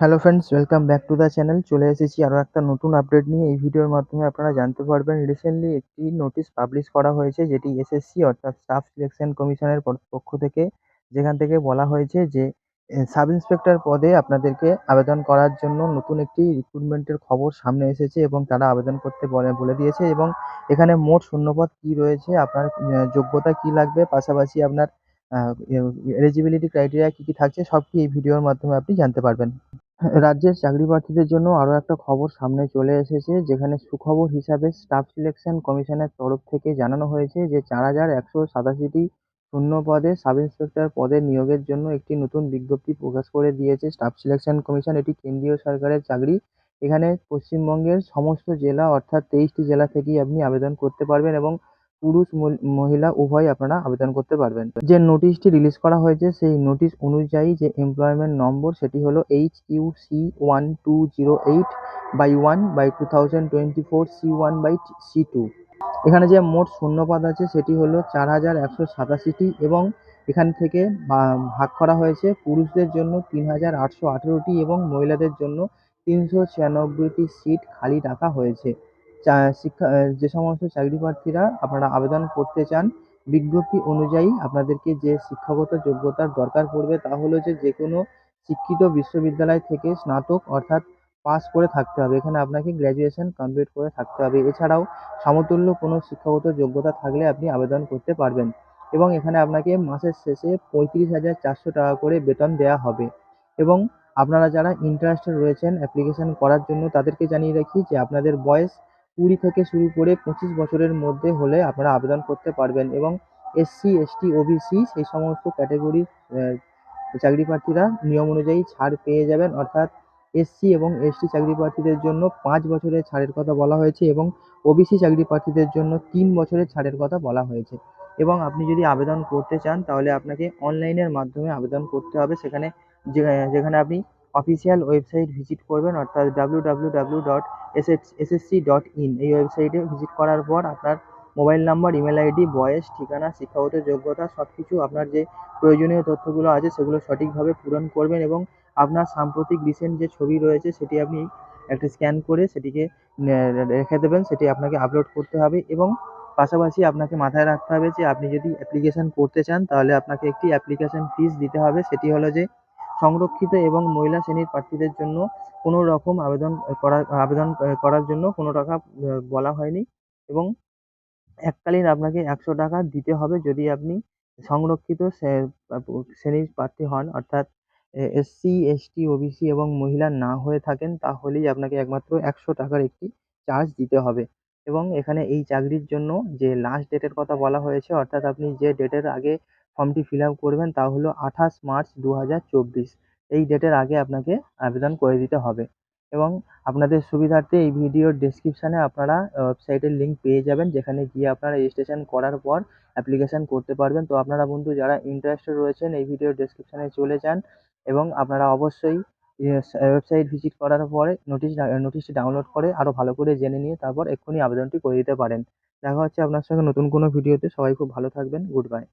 Hello friends welcome back to the channel চলে এসেছি আরও একটা নতুন আপডেট নিয়ে। এই ভিডিওর মাধ্যমে আপনারা জানতে পারবেন রিসেন্টলি একটি নোটিশ পাবলিশ করা হয়েছে, যেটি এসএসসি অর্থাৎ স্টাফ সিলেকশন কমিশনের পক্ষ থেকে যেখান থেকে বলা হয়েছে যে সাব ইন্সপেক্টর পদে আপনাদেরকে আবেদন করার জন্য নতুন একটি রিক্রুটমেন্টের খবর সামনে এসেছে এবং তারা আবেদন করতে বলে বলে দিয়েছে এবং এখানে মোট শূন্যপদ কী রয়েছে, আপনার যোগ্যতা কী লাগবে, পাশাপাশি আপনার এলিজিবিলিটি ক্রাইটেরিয়া কী কী থাকছে সবটি এই ভিডিওর মাধ্যমে আপনি জানতে পারবেন। রাজ্যের চাকরি প্রার্থীদের জন্য আরও একটা খবর সামনে চলে এসেছে, যেখানে সুখবর হিসাবে স্টাফ সিলেকশন কমিশনের তরফ থেকে জানানো হয়েছে যে চার হাজার একশো সাতাশিটি শূন্য পদে সাব ইন্সপেক্টর পদে নিয়োগের জন্য একটি নতুন বিজ্ঞপ্তি প্রকাশ করে দিয়েছে স্টাফ সিলেকশন কমিশন। এটি কেন্দ্রীয় সরকারের চাকরি। এখানে পশ্চিমবঙ্গের সমস্ত জেলা, অর্থাৎ তেইশটি জেলা থেকেই আপনি আবেদন করতে পারবেন এবং পুরুষ মহিলা উভয় আপনারা আবেদন করতে পারবেন। যে নোটিশটি রিলিজ করা হয়েছে, সেই নোটিশ অনুযায়ী যে এমপ্লয়মেন্ট নম্বর, সেটি হলো H U C one two zero eight by one by two thousand twenty four C one by C two এখানে যে মোট শূন্যপদ আছে, সেটি হলো চার হাজার একশো সাতাশিটি এবং এখান থেকে ভাগ করা হয়েছে পুরুষদের জন্য তিন হাজার আটশো আঠেরোটি এবং মহিলাদের জন্য তিনশো ছিয়ানব্বইটি সিট খালি রাখা হয়েছে। শিক্ষা যে সমস্ত চাকরি প্রার্থীরা আপনারা আবেদন করতে চান, বিজ্ঞপ্তি অনুযায়ী আপনাদেরকে যে শিক্ষাগত যোগ্যতার দরকার পড়বে তা হলো যে যে কোনো শিক্ষিত বিশ্ববিদ্যালয় থেকে স্নাতক অর্থাৎ পাস করে থাকতে হবে। এখানে আপনাকে গ্র্যাজুয়েশন কমপ্লিট করে থাকতে হবে। এছাড়াও সমতুল্য কোনো শিক্ষাগত যোগ্যতা থাকলে আপনি আবেদন করতে পারবেন এবং এখানে আপনাকে মাসের শেষে পঁয়ত্রিশ হাজার চারশো টাকা করে বেতন দেওয়া হবে এবং আপনারা যারা ইন্টারেস্টেড রয়েছেন অ্যাপ্লিকেশন করার জন্য তাদেরকে জানিয়ে রাখি যে আপনাদের বয়স কুড়ি থেকে শুরু করে পঁচিশ বছরের মধ্যে হলে আপনারা আবেদন করতে পারবেন এবং এসসি এসটি ওবিসি সেই সমস্ত ক্যাটাগরির চাকরি প্রার্থীরা নিয়ম অনুযায়ী ছাড় পেয়ে যাবেন। অর্থাৎ এসসি এবং এসটি চাকরি প্রার্থীদের জন্য পাঁচ বছরের ছাড়ের কথা বলা হয়েছে এবং ওবিসি চাকরি প্রার্থীদের জন্য তিন বছরের ছাড়ের কথা বলা হয়েছে। এবং আপনি যদি আবেদন করতে চান তাহলে আপনাকে অনলাইনের মাধ্যমে আবেদন করতে হবে। সেখানে যেখানে আপনি অফিসিয়াল ওয়েবসাইট ভিজিট করবেন, অর্থাৎ W W W dot SSC dot in এই ওয়েবসাইটে ভিজিট করার পর আপনার মোবাইল নাম্বার ইমেল আইডি বয়স, ঠিকানা, শিক্ষাগত যোগ্যতা সব কিছু আপনার যে প্রয়োজনীয় তথ্যগুলো আছে সেগুলো সঠিকভাবে পূরণ করবেন এবং আপনার সাম্প্রতিক রিসেন্ট যে ছবি রয়েছে সেটি আপনি একটা স্ক্যান করে সেটিকে রেখে দেবেন, সেটি আপনাকে আপলোড করতে হবে এবং পাশাপাশি আপনাকে মাথায় রাখতে হবে যে আপনি যদি অ্যাপ্লিকেশান করতে চান তাহলে আপনাকে একটি অ্যাপ্লিকেশান ফিস দিতে হবে। সেটি হলো যে সংরক্ষিত এবং মহিলা শ্রেণির প্রার্থীদের জন্য কোনো রকম আবেদন করার আবেদন করার জন্য কোনো টাকা বলা হয়নি এবং এককালীন আপনাকে একশো টাকা দিতে হবে যদি আপনি সংরক্ষিত শ্রেণির প্রার্থী হন। অর্থাৎ এসসি এসটি ওবিসি এবং মহিলা না হয়ে থাকেন তাহলেই আপনাকে একমাত্র একশো টাকার একটি চার্জ দিতে হবে। এবং এখানে এই চাকরির জন্য যে লাস্ট ডেটের কথা বলা হয়েছে, অর্থাৎ আপনি যে ডেটের আগে ফর্মটি ফিল আপ করবেন, তা হলো আঠাশ মার্চ দু হাজার চব্বিশ। এই ডেটের আগে আপনাকে আবেদন করে দিতে হবে। এবং আপনাদের সুবিধার্থে এই ভিডিওর ডেসক্রিপশানে আপনারা ওয়েবসাইটের লিঙ্ক পেয়ে যাবেন, যেখানে গিয়ে আপনারা রেজিস্ট্রেশন করার পর অ্যাপ্লিকেশান করতে পারবেন। তো আপনারা বন্ধু, যারা ইন্টারেস্টেড রয়েছেন, এই ভিডিওর ডেসক্রিপশানে চলে যান এবং আপনারা অবশ্যই ওয়েবসাইট ভিজিট করার পরে নোটিশ নোটিশটি ডাউনলোড করে আরও ভালো করে জেনে নিয়ে তারপর এক্ষুনি আবেদনটি করে দিতে পারেন। দেখা হচ্ছে আপনার সঙ্গে নতুন কোনো ভিডিওতে। সবাই খুব ভালো থাকবেন। Good bye